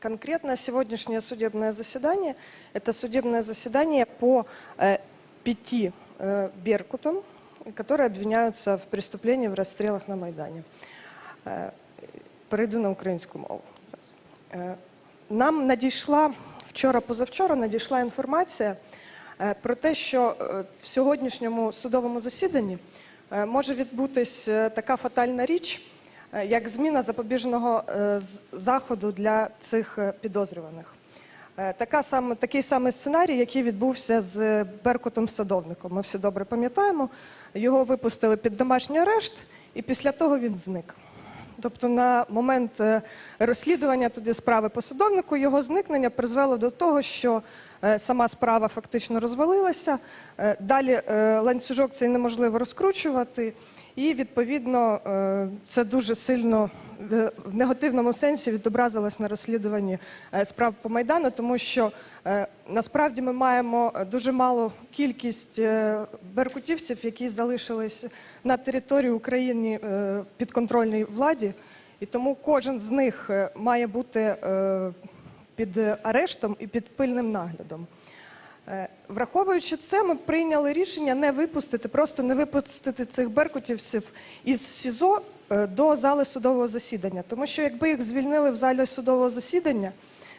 Конкретно сегодняшнее судебное заседание – это судебное заседание по э, пяти э, беркутам, которые обвиняются в преступлении в расстрелах на Майдані. Е, Перейду на українську мову. Е, Нам надійшла вчора-позавчора надійшла інформація е, про те, що е, в сьогоднішньому судовому засіданні е, може відбутись е, така фатальна річ, е, як зміна запобіжного е, заходу для цих е, підозрюваних. Е, Така саме, такий самий сценарій, який відбувся з Беркутом Садовником. Ми всі добре пам'ятаємо. Його випустили під домашній арешт, і після того він зник. Тобто на момент е, розслідування тоді справи по садовнику його зникнення призвело до того, що е, сама справа фактично розвалилася. Е, Далі е, ланцюжок цей неможливо розкручувати, і відповідно е, це дуже сильно е, в негативному сенсі відобразилось на розслідуванні е, справ по майдану, тому що е, насправді ми маємо дуже малу кількість е, беркутівців, які залишились на території України е, підконтрольній владі, і тому кожен з них е, має бути е, під арештом і під пильним наглядом. Е, Враховуючи це, ми прийняли рішення не випустити, просто не випустити цих беркутівців із СІЗО е, до зали судового засідання. Тому що якби їх звільнили в залі судового засідання,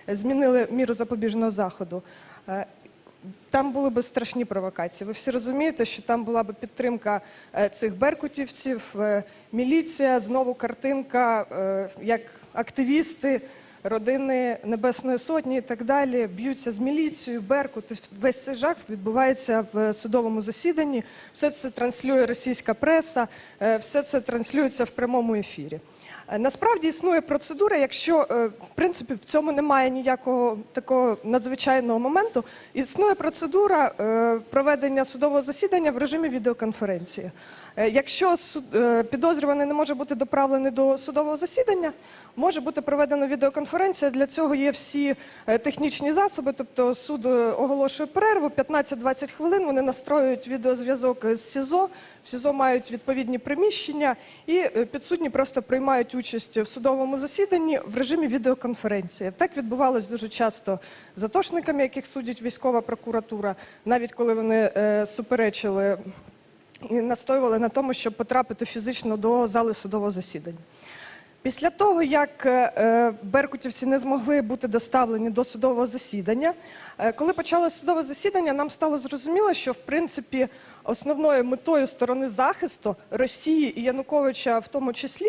е, змінили міру запобіжного заходу, е, там були б страшні провокації. Ви всі розумієте, що там була б підтримка е, цих беркутівців, е, міліція, знову картинка, е, як активісти родини Небесної Сотні і так далі б'ються з міліцією, беркут. Весь цей жах відбувається в судовому засіданні. Все це транслює російська преса, е, все це транслюється в прямому ефірі. Е, Насправді існує процедура, якщо е, в принципі в цьому немає ніякого такого надзвичайного моменту. Існує процедура е, проведення судового засідання в режимі відеоконференції. Якщо підозрюваний не може бути доправлений до судового засідання, може бути проведена відеоконференція. Для цього є всі технічні засоби. Тобто суд оголошує перерву 15-20 хвилин. Вони настроюють відеозв'язок з СІЗО. В СІЗО мають відповідні приміщення, і підсудні просто приймають участь в судовому засіданні в режимі відеоконференції. Так відбувалось дуже часто з атошниками, яких судять військова прокуратура, навіть коли вони е, суперечили і настоювали на тому, щоб потрапити фізично до зали судового засідання. Після того, як е, е, беркутівці не змогли бути доставлені до судового засідання, е, коли почалося судове засідання, нам стало зрозуміло, що в принципі основною метою сторони захисту Росії і Януковича, в тому числі,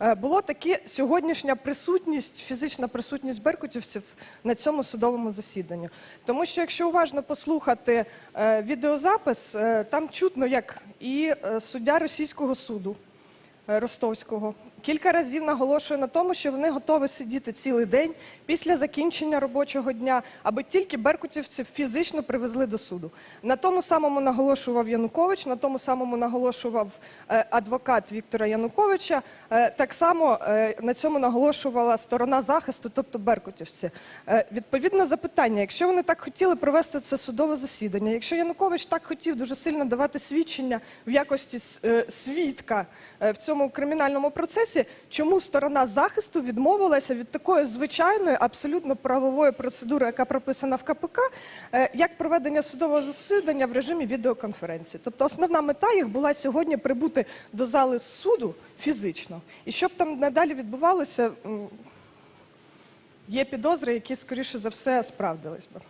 було таке сьогоднішня присутність, фізична присутність беркутівців на цьому судовому засіданні. Тому що, якщо уважно послухати е, відеозапис, е, там чутно, як і е, суддя російського суду. Ростовського. Кілька разів наголошує на тому, що вони готові сидіти цілий день після закінчення робочого дня, аби тільки беркутівців фізично привезли до суду. На тому самому наголошував Янукович, на тому самому наголошував е, адвокат Віктора Януковича. Е, так само е, на цьому наголошувала сторона захисту, тобто беркутівці. Відповідне запитання: якщо вони так хотіли провести це судове засідання, якщо Янукович так хотів дуже сильно давати свідчення в якості свідка в цьому кримінальному процесі, чому сторона захисту відмовилася від такої звичайної, абсолютно правової процедури, яка прописана в КПК, е, як проведення судового засідання в режимі відеоконференції? Тобто основна мета їх була сьогодні прибути до зали суду фізично. І щоб там надалі відбувалося, є підозри, які скоріше за все справдились би.